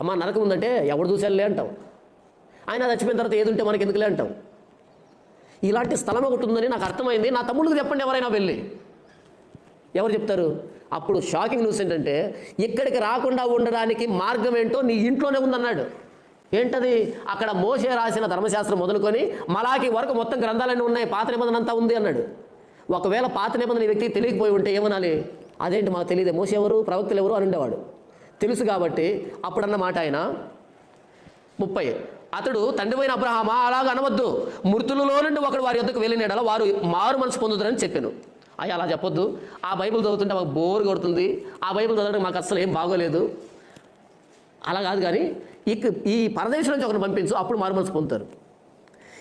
అమ్మ నరకం ఉందంటే ఎవడు చూసానులే అంటాం ఆయన చచ్చిపోయిన తర్వాత ఏది ఉంటే మనకి ఎందుకులే అంటాం ఇలాంటి స్థలం ఒకటి ఉందని నాకు అర్థమైంది. నా తమ్ముళ్ళకి చెప్పండి ఎవరైనా వెళ్ళి. ఎవరు చెప్తారు? అప్పుడు షాకింగ్ న్యూస్ ఏంటంటే ఇక్కడికి రాకుండా ఉండడానికి మార్గం ఏంటో నీ ఇంట్లోనే ఉందన్నాడు. ఏంటది? అక్కడ మోసే రాసిన ధర్మశాస్త్రం మొదలుకొని మలాకి వరకు మొత్తం గ్రంథాలన్నీ ఉన్నాయి పాత నిబంధన అంతా ఉంది అన్నాడు. ఒకవేళ పాత నిబంధన ఈ వ్యక్తికి తెలియకపోయి ఉంటే ఏమనాలి? అదేంటి మాకు తెలియదు? మోసేవరు ప్రవక్తలు ఎవరు? అని ఉండేవాడు. తెలుసు కాబట్టి అప్పుడన్న మాట ఆయన. ముప్పై. అతడు తండ్రిపోయిన అబ్రహామా? అలాగ అనవద్దు. మృతులలో నుండి ఒకడు వారి యొద్దకు వెళ్ళినడల వారు మారు మనసు పొందుతారని చెప్పాను. అయ్యా అలా చెప్పొద్దు. ఆ బైబిల్ చదువుతుంటే మాకు బోర్ కొడుతుంది. ఆ బైబిల్ చదవడం మాకు అసలు ఏం బాగోలేదు. అలా కాదు కానీ ఇక ఈ పరదేశం నుంచి ఒకరిని పంపించు అప్పుడు మారు మనసు పొందుతారు.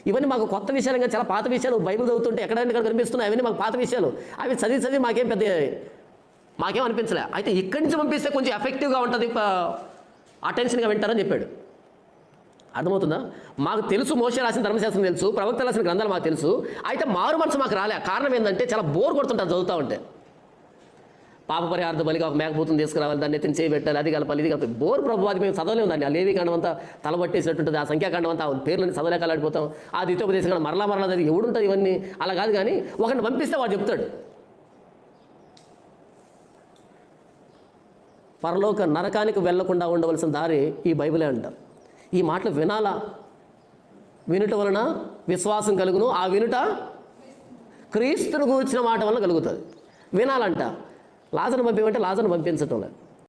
ఇవన్నీ మాకు కొత్త విషయాలు చాలా పాత విషయాలు. బైబిల్ చదువుతుంటే ఎక్కడైనా కనిపిస్తున్నాయి? అవన్నీ మాకు పాత విషయాలు. అవి చదివి చదివి మాకేం పెద్ద మాకేం అనిపించలే. అయితే ఇక్కడి నుంచి పంపిస్తే కొంచెం ఎఫెక్టివ్గా ఉంటుంది అటెన్షన్గా వింటారని చెప్పాడు. అర్థమవుతుందా? మాకు తెలుసు మోసే రాసిన ధర్మశాస్త్రం తెలుసు ప్రవక్త రాసిన గ్రంథాలు మాకు తెలుసు. అయితే మారు మనసు మాకు రాలే. కారణం ఏంటంటే చాలా బోర్ కొడుతుంటారు చదువుతూ ఉంటే. పాప పరిహార్థ బలిగా ఒక మేకపోతుంది తీసుకురావాలి దాన్ని ఎత్తిని చేయబెట్టాలి అది కలపాలి ఇది కలపాలి బోర్ ప్రభు అది మేము చదవలేము దాన్ని. ఆ లేవి కాండం అంతా తలబట్టేసినట్టుంటుంది ఆ సంఖ్యాకాండం అంతా పేర్లని చదవలేకలాడిపోతాం ఆ ద్వితీయోపదేశం కానీ మరలా మరలా అది ఎవడుంటుంది ఇవన్నీ? అలా కాదు కానీ ఒకరిని పంపిస్తే వాడు చెప్తాడు. పరలోక నరకానికి వెళ్ళకుండా ఉండవలసిన దారి ఈ బైబిలే అంట ఈ మాటలు వినాలా వినుట వలన విశ్వాసం కలుగును ఆ వినుట క్రీస్తును కూర్చిన మాట వలన కలుగుతుంది. వినాలంట. లాజను పంపించమంటే లాజను పంపించటం లేదు.